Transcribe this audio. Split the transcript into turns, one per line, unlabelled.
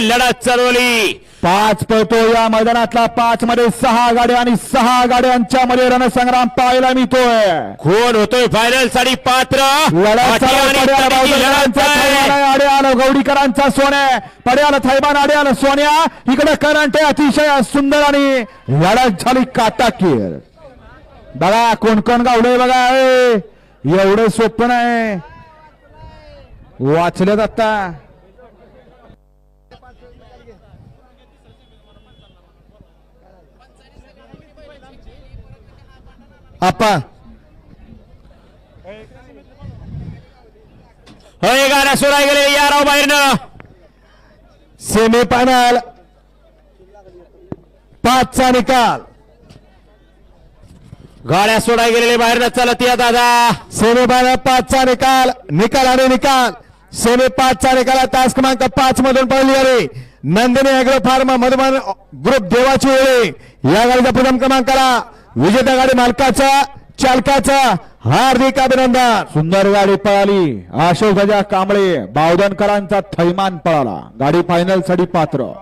लढत चालवली
पाच पळतो या मैदानातला पाच मध्ये सहा गाड्या आणि सहा गाड्यांच्या मध्ये रणसंग्राम पाहायला मिळतोय.
कोण होतोय फायनलसाठी पात्र.
आडे आलं गौडीकरांचा सोन्या. पड्याला थैमान आडे आलं सोन्या. इकडे करंट अतिशय सुंदर आणि लढत झाली काटाकीर. बघा कोण कोण गावलंय बघा. एवढं सोपं नाही. वाचल्यात आता. आपा
होय गाड्या सोडाय गेले या राव बाहेरनं
सेमीफायनल पाचचा निकाल
गाड्या सोडाय गेलेले बाहेरनं चलत या दादा
सेमीफायनल पाचचा निकाल निकाल आणि निकाल सेमी पाचचा निकाल तास क्रमांक पाच मधून पडली आली Nandini agro farm Madhuban group देवाची ओळी या गाडीच्या प्रथम क्रमांकाला विजेता गाडी मालकाचा चालकाचा हार्दिक अभिनंदन. सुंदर गाडी पळाली. अशोक कांबळे बावधनकरांचा थैमान पळाला. गाडी फायनलसाठी पात्र.